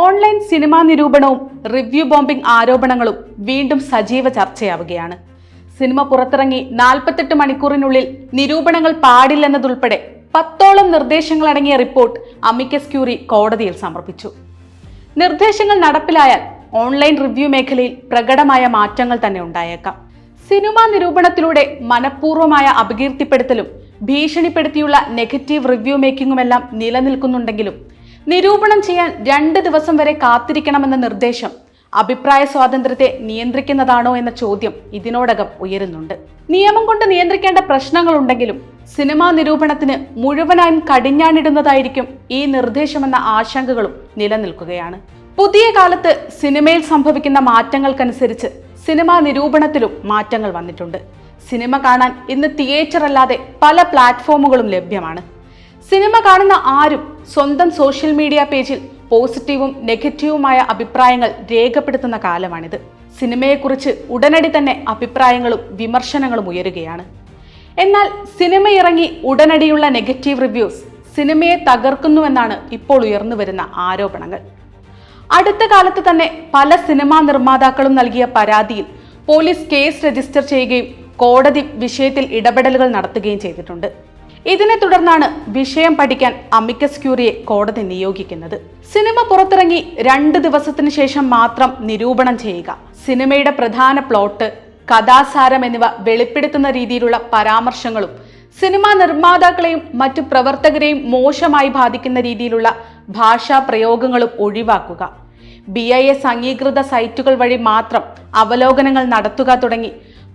Online cinema നിരൂപണവും review bombing ആരോപണങ്ങളും വീണ്ടും സജീവ ചർച്ചയാവുകയാണ്. സിനിമ പുറത്തിറങ്ങി നാൽപ്പത്തെട്ട് മണിക്കൂറിനുള്ളിൽ നിരൂപണങ്ങൾ പാടില്ലെന്നതുൾപ്പെടെ പത്തോളം നിർദ്ദേശങ്ങളടങ്ങിയ റിപ്പോർട്ട് അമിക്കസ് ക്യൂറി കോടതിയിൽ സമർപ്പിച്ചു. നിർദ്ദേശങ്ങൾ നടപ്പിലായാൽ ഓൺലൈൻ റിവ്യൂ മേഖലയിൽ പ്രകടമായ മാറ്റങ്ങൾ തന്നെ ഉണ്ടായേക്കാം. സിനിമാ നിരൂപണത്തിലൂടെ മനഃപൂർവമായ അപകീർത്തിപ്പെടുത്തലും ഭീഷണിപ്പെടുത്തിയുള്ള നെഗറ്റീവ് റിവ്യൂ മേക്കിങ്ങുമെല്ലാം നിലനിൽക്കുന്നുണ്ടെങ്കിലും നിരൂപണം ചെയ്യാൻ രണ്ട് ദിവസം വരെ കാത്തിരിക്കണമെന്ന നിർദ്ദേശം അഭിപ്രായ സ്വാതന്ത്ര്യത്തെ നിയന്ത്രിക്കുന്നതാണോ എന്ന ചോദ്യം ഇതിനോടകം ഉയരുന്നുണ്ട്. നിയമം കൊണ്ട് നിയന്ത്രിക്കേണ്ട പ്രശ്നങ്ങളുണ്ടെങ്കിലും സിനിമാ നിരൂപണത്തിന് മുഴുവനായും കടിഞ്ഞാണിടുന്നതായിരിക്കും ഈ നിർദ്ദേശമെന്ന ആശങ്കകളും നിലനിൽക്കുകയാണ്. പുതിയ കാലത്ത് സിനിമയിൽ സംഭവിക്കുന്ന മാറ്റങ്ങൾക്കനുസരിച്ച് സിനിമാ നിരൂപണത്തിലും മാറ്റങ്ങൾ വന്നിട്ടുണ്ട്. സിനിമ കാണാൻ ഇന്ന് തിയേറ്റർ അല്ലാതെ പല പ്ലാറ്റ്ഫോമുകളും ലഭ്യമാണ്. സിനിമ കാണുന്ന ആരും സ്വന്തം സോഷ്യൽ മീഡിയ പേജിൽ പോസിറ്റീവും നെഗറ്റീവുമായ അഭിപ്രായങ്ങൾ രേഖപ്പെടുത്തുന്ന കാലമാണിത്. സിനിമയെക്കുറിച്ച് ഉടനടി തന്നെ അഭിപ്രായങ്ങളും വിമർശനങ്ങളും ഉയരുകയാണ്. എന്നാൽ സിനിമ ഇറങ്ങി ഉടനടിയുള്ള നെഗറ്റീവ് റിവ്യൂസ് സിനിമയെ തകർക്കുന്നുവെന്നാണ് ഇപ്പോൾ ഉയർന്നു വരുന്ന ആരോപണങ്ങൾ. അടുത്ത കാലത്ത് തന്നെ പല സിനിമാ നിർമ്മാതാക്കളും നൽകിയ പരാതിയിൽ പോലീസ് കേസ് രജിസ്റ്റർ ചെയ്യുകയും കോടതി വിഷയത്തിൽ ഇടപെടലുകൾ നടത്തുകയും ചെയ്തിട്ടുണ്ട്. ഇതിനെ തുടർന്നാണ് വിഷയം പഠിക്കാൻ അമിക്കസ് ക്യൂറിയെ കോടതി നിയോഗിക്കുന്നത്. സിനിമ പുറത്തിറങ്ങി രണ്ട് ദിവസത്തിന് ശേഷം മാത്രം നിരൂപണം ചെയ്യുക. സിനിമയുടെ പ്രധാന പ്ലോട്ട് കഥാസാരം എന്നിവ വെളിപ്പെടുത്തുന്ന രീതിയിലുള്ള പരാമർശങ്ങളും സിനിമാ നിർമ്മാതാക്കളെയും മറ്റു പ്രവർത്തകരെയും മോശമായി ബാധിക്കുന്ന രീതിയിലുള്ള ഭാഷാ പ്രയോഗങ്ങളും ഒഴിവാക്കുക. ബി ഐ എസ് അംഗീകൃത സൈറ്റുകൾ വഴി മാത്രം അവലോകനങ്ങൾ നടത്തുക തുടങ്ങി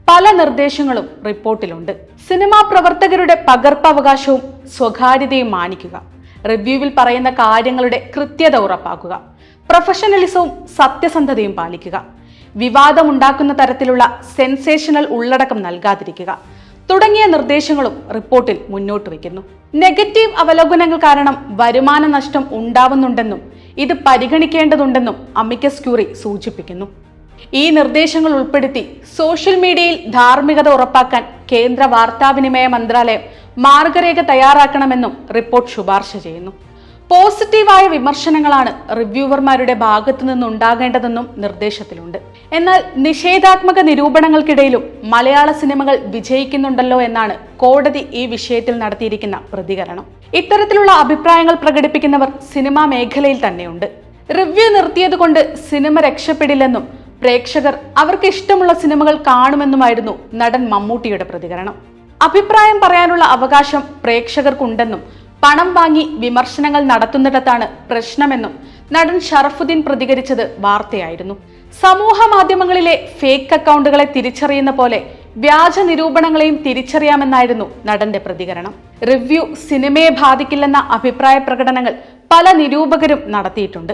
പല നിർദ്ദേശങ്ങളും റിപ്പോർട്ടിലുണ്ട്. സിനിമാ പ്രവർത്തകരുടെ പകർപ്പവകാശവും സ്വകാര്യതയും മാനിക്കുക. റിവ്യൂവിൽ പറയുന്ന കാര്യങ്ങളുടെ കൃത്യത ഉറപ്പാക്കുക. പ്രൊഫഷണലിസവും സത്യസന്ധതയും പാലിക്കുക. വിവാദമുണ്ടാക്കുന്ന തരത്തിലുള്ള സെൻസേഷണൽ ഉള്ളടക്കം നൽകാതിരിക്കുക. തുടങ്ങിയ നിർദ്ദേശങ്ങളും റിപ്പോർട്ടിൽ മുന്നോട്ട് വയ്ക്കുന്നു. നെഗറ്റീവ് അവലോകനങ്ങൾ കാരണം വരുമാന നഷ്ടം ഉണ്ടാവുന്നുണ്ടെന്നും ഇത് പരിഗണിക്കേണ്ടതുണ്ടെന്നും അമിക്കസ് ക്യൂറി സൂചിപ്പിക്കുന്നു. ഈ നിർദ്ദേശങ്ങൾ ഉൾപ്പെടുത്തി സോഷ്യൽ മീഡിയയിൽ ധാർമ്മികത ഉറപ്പാക്കാൻ കേന്ദ്ര വാർത്താവിനിമയ മന്ത്രാലയം മാർഗരേഖ തയ്യാറാക്കണമെന്നും റിപ്പോർട്ട് ശുപാർശ ചെയ്യുന്നു. പോസിറ്റീവായ വിമർശനങ്ങളാണ് റിവ്യൂവർമാരുടെ ഭാഗത്തു നിന്നുണ്ടാകേണ്ടതെന്നും നിർദ്ദേശത്തിലുണ്ട്. എന്നാൽ നിഷേധാത്മക നിരൂപണങ്ങൾക്കിടയിലും മലയാള സിനിമകൾ വിജയിക്കുന്നുണ്ടല്ലോ എന്നാണ് കോടതി ഈ വിഷയത്തിൽ നടത്തിയിരിക്കുന്ന പ്രതികരണം. ഇത്തരത്തിലുള്ള അഭിപ്രായങ്ങൾ പ്രകടിപ്പിക്കുന്നവർ സിനിമാ മേഖലയിൽ തന്നെയുണ്ട്. റിവ്യൂ നിർത്തിയതുകൊണ്ട് സിനിമ രക്ഷപ്പെടില്ലെന്നും പ്രേക്ഷകർ അവർക്ക് ഇഷ്ടമുള്ള സിനിമകൾ കാണുമെന്നുമായിരുന്നു നടൻ മമ്മൂട്ടിയുടെ പ്രതികരണം. അഭിപ്രായം പറയാനുള്ള അവകാശം പ്രേക്ഷകർക്കുണ്ടെന്നും പണം വാങ്ങി വിമർശനങ്ങൾ നടത്തുന്നിടത്താണ് പ്രശ്നമെന്നും നടൻ ഷറഫുദ്ദീൻ പ്രതികരിച്ചത് വാർത്തയായിരുന്നു. സമൂഹ മാധ്യമങ്ങളിലെ ഫേക്ക് അക്കൗണ്ടുകളെ തിരിച്ചറിയുന്ന പോലെ വ്യാജ നിരൂപണങ്ങളെയും തിരിച്ചറിയാമെന്നായിരുന്നു നടന്റെ പ്രതികരണം. റിവ്യൂ സിനിമയെ ബാധിക്കില്ലെന്ന അഭിപ്രായ പ്രകടനങ്ങൾ പല നിരൂപകരും നടത്തിയിട്ടുണ്ട്.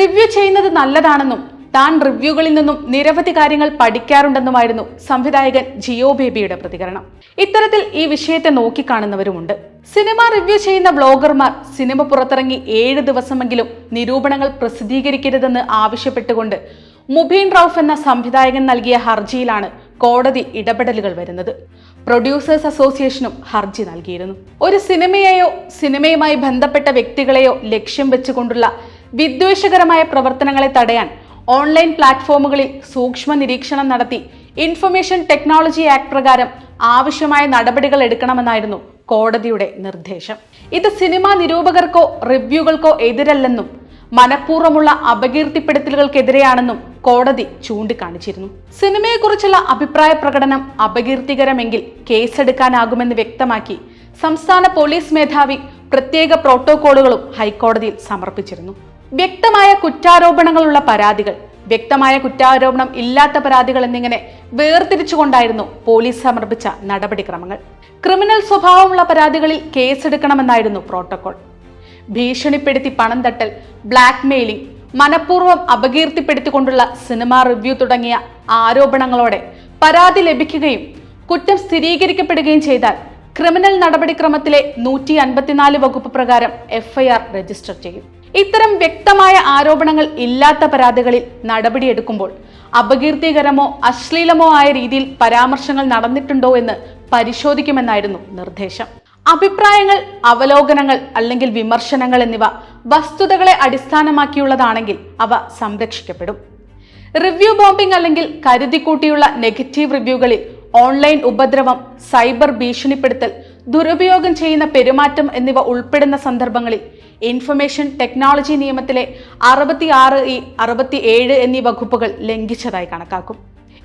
റിവ്യൂ ചെയ്യുന്നത് നല്ലതാണെന്നും താൻ റിവ്യൂകളിൽ നിന്നും നിരവധി കാര്യങ്ങൾ പഠിക്കാറുണ്ടെന്നുമായിരുന്നു സംവിധായകൻ ജിയോ ബേബിയുടെ പ്രതികരണം. ഇത്തരത്തിൽ ഈ വിഷയത്തെ നോക്കിക്കാണുന്നവരുമുണ്ട്. സിനിമ റിവ്യൂ ചെയ്യുന്ന ബ്ലോഗർമാർ സിനിമ പുറത്തിറങ്ങി ഏഴ് ദിവസമെങ്കിലും നിരൂപണങ്ങൾ പ്രസിദ്ധീകരിക്കരുതെന്ന് ആവശ്യപ്പെട്ടുകൊണ്ട് മുബീൻ റൌഫ് എന്ന സംവിധായകൻ നൽകിയ ഹർജിയിലാണ് കോടതി ഇടപെടലുകൾ വരുന്നത്. പ്രൊഡ്യൂസേഴ്സ് അസോസിയേഷനും ഹർജി നൽകിയിരുന്നു. ഒരു സിനിമയെയോ സിനിമയുമായി ബന്ധപ്പെട്ട വ്യക്തികളെയോ ലക്ഷ്യം വെച്ചുകൊണ്ടുള്ള വിദ്വേഷകരമായ പ്രവർത്തനങ്ങളെ തടയാൻ ഓൺലൈൻ പ്ലാറ്റ്ഫോമുകളിൽ സൂക്ഷ്മ നിരീക്ഷണം നടത്തി ഇൻഫർമേഷൻ ടെക്നോളജി ആക്ട് പ്രകാരം ആവശ്യമായ നടപടികൾ എടുക്കണമെന്നായിരുന്നു കോടതിയുടെ നിർദ്ദേശം. ഇത് സിനിമാ നിരൂപകർക്കോ റിവ്യൂകൾക്കോ എതിരല്ലെന്നും മനഃപൂർവമുള്ള അപകീർത്തിപ്പെടുത്തലുകൾക്കെതിരെയാണെന്നും കോടതി ചൂണ്ടിക്കാണിച്ചിരുന്നു. സിനിമയെക്കുറിച്ചുള്ള അഭിപ്രായ പ്രകടനം അപകീർത്തികരമെങ്കിൽ കേസെടുക്കാനാകുമെന്ന് വ്യക്തമാക്കി സംസ്ഥാന പോലീസ് മേധാവി പ്രത്യേക പ്രോട്ടോകോളുകളും ഹൈക്കോടതിയിൽ സമർപ്പിച്ചിരുന്നു. വ്യക്തമായ കുറ്റാരോപണങ്ങളുള്ള പരാതികൾ. വ്യക്തമായ കുറ്റാരോപണം ഇല്ലാത്ത പരാതികൾ എന്നിങ്ങനെ വേർതിരിച്ചുകൊണ്ടായിരുന്നു പോലീസ് സമർപ്പിച്ച നടപടിക്രമങ്ങൾ. ക്രിമിനൽ സ്വഭാവമുള്ള പരാതികളിൽ കേസെടുക്കണമെന്നായിരുന്നു പ്രോട്ടോകോൾ. ഭീഷണിപ്പെടുത്തി പണം തട്ടൽ ബ്ലാക്ക് മെയിലിംഗ് മനഃപൂർവം അപകീർത്തിപ്പെടുത്തിക്കൊണ്ടുള്ള സിനിമാ റിവ്യൂ തുടങ്ങിയ ആരോപണങ്ങളോടെ പരാതി ലഭിക്കുകയും കുറ്റം സ്ഥിരീകരിക്കപ്പെടുകയും ചെയ്താൽ ക്രിമിനൽ നടപടിക്രമത്തിലെ നൂറ്റി അൻപത്തിനാല് വകുപ്പ് പ്രകാരം എഫ്ഐആർ രജിസ്റ്റർ ചെയ്യും. ഇത്തരം വ്യക്തമായ ആരോപണങ്ങൾ ഇല്ലാത്ത പരാതികളിൽ നടപടിയെടുക്കുമ്പോൾ അപകീർത്തികരമോ അശ്ലീലമോ ആയ രീതിയിൽ പരാമർശങ്ങൾ നടന്നിട്ടുണ്ടോ എന്ന് പരിശോധിക്കുമെന്നായിരുന്നു നിർദ്ദേശം. അഭിപ്രായങ്ങൾ അവലോകനങ്ങൾ അല്ലെങ്കിൽ വിമർശനങ്ങൾ എന്നിവ വസ്തുതകളെ അടിസ്ഥാനമാക്കിയുള്ളതാണെങ്കിൽ അവ സംരക്ഷിക്കപ്പെടും. റിവ്യൂ ബോംബിംഗ് അല്ലെങ്കിൽ കരുതിക്കൂട്ടിയുള്ള നെഗറ്റീവ് റിവ്യൂകളിൽ ഓൺലൈൻ ഉപദ്രവം സൈബർ ഭീഷണിപ്പെടുത്തൽ ദുരുപയോഗം ചെയ്യുന്ന പെരുമാറ്റം എന്നിവ ഉൾപ്പെടുന്ന സന്ദർഭങ്ങളിൽ ഇൻഫർമേഷൻ ടെക്നോളജി നിയമത്തിലെ അറുപത്തി ആറ് ഇ അറുപത്തി ഏഴ് എന്നീ വകുപ്പുകൾ ലംഘിച്ചതായി കണക്കാക്കും.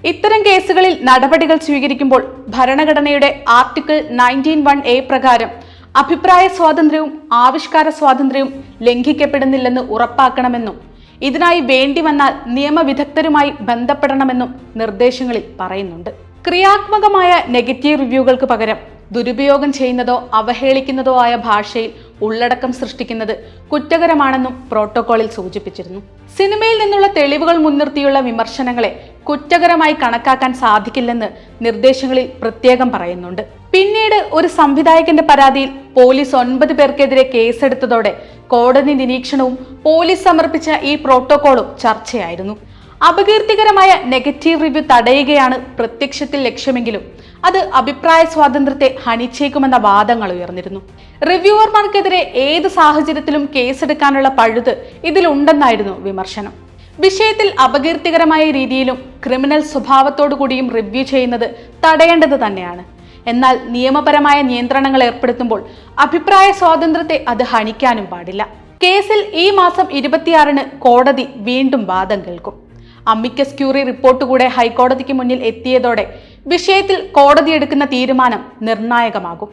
ഇത്തരം കേസുകളിൽ നടപടികൾ സ്വീകരിക്കുമ്പോൾ ഭരണഘടനയുടെ ആർട്ടിക്കിൾ നയന്റീൻ വൺ എ പ്രകാരം അഭിപ്രായ സ്വാതന്ത്ര്യവും ആവിഷ്കാര സ്വാതന്ത്ര്യവും ലംഘിക്കപ്പെടുന്നില്ലെന്ന് ഉറപ്പാക്കണമെന്നും ഇതിനായി വേണ്ടി വന്നാൽ നിയമവിദഗ്ധരുമായി ബന്ധപ്പെടണമെന്നും നിർദ്ദേശങ്ങളിൽ പറയുന്നുണ്ട്. ക്രിയാത്മകമായ നെഗറ്റീവ് റിവ്യൂകൾക്ക് പകരം ദുരുപയോഗം ചെയ്യുന്നതോ അവഹേളിക്കുന്നതോ ആയ ഭാഷയിൽ ഉള്ളടക്കം സൃഷ്ടിക്കുന്നത് കുറ്റകരമാണെന്നും പ്രോട്ടോകോളിൽ സൂചിപ്പിച്ചിരുന്നു. സിനിമയിൽ നിന്നുള്ള തെളിവുകൾ മുൻനിർത്തിയുള്ള വിമർശനങ്ങളെ കുറ്റകരമായി കണക്കാക്കാൻ സാധിക്കില്ലെന്ന് നിർദ്ദേശങ്ങളിൽ പ്രത്യേകം പറയുന്നുണ്ട്. പിന്നീട് ഒരു സംവിധായകന്റെ പരാതിയിൽ പോലീസ് ഒൻപത് പേർക്കെതിരെ കേസെടുത്തതോടെ കോടതി നിരീക്ഷണവും പോലീസ് സമർപ്പിച്ച ഈ പ്രോട്ടോകോളും ചർച്ചയായിരുന്നു. അപകീർത്തികരമായ നെഗറ്റീവ് റിവ്യൂ തടയുകയാണ് പ്രത്യക്ഷത്തിൽ ലക്ഷ്യമെങ്കിലും അത് അഭിപ്രായ സ്വാതന്ത്ര്യത്തെ ഹനിച്ചേക്കുമെന്ന വാദങ്ങൾ ഉയർന്നിരുന്നു. റിവ്യൂവർമാർക്കെതിരെ ഏത് സാഹചര്യത്തിലും കേസെടുക്കാനുള്ള പഴുത് ഇതിലുണ്ടെന്നായിരുന്നു വിമർശനം. വിഷയത്തിൽ അപകീർത്തികരമായ രീതിയിലും ക്രിമിനൽ സ്വഭാവത്തോടു കൂടിയും റിവ്യൂ ചെയ്യുന്നത് തടയേണ്ടത് തന്നെയാണ്. എന്നാൽ നിയമപരമായ നിയന്ത്രണങ്ങൾ ഏർപ്പെടുത്തുമ്പോൾ അഭിപ്രായ സ്വാതന്ത്ര്യത്തെ അത് ഹനിക്കാനും പാടില്ല. കേസിൽ ഈ മാസം ഇരുപത്തിയാറിന് കോടതി വീണ്ടും വാദം കേൾക്കും. അമിക്കസ് ക്യൂറി റിപ്പോർട്ട് കൂടെ ഹൈക്കോടതിക്ക് മുന്നിൽ എത്തിയതോടെ വിഷയത്തിൽ കോടതി എടുക്കുന്ന തീരുമാനം നിർണായകമാകും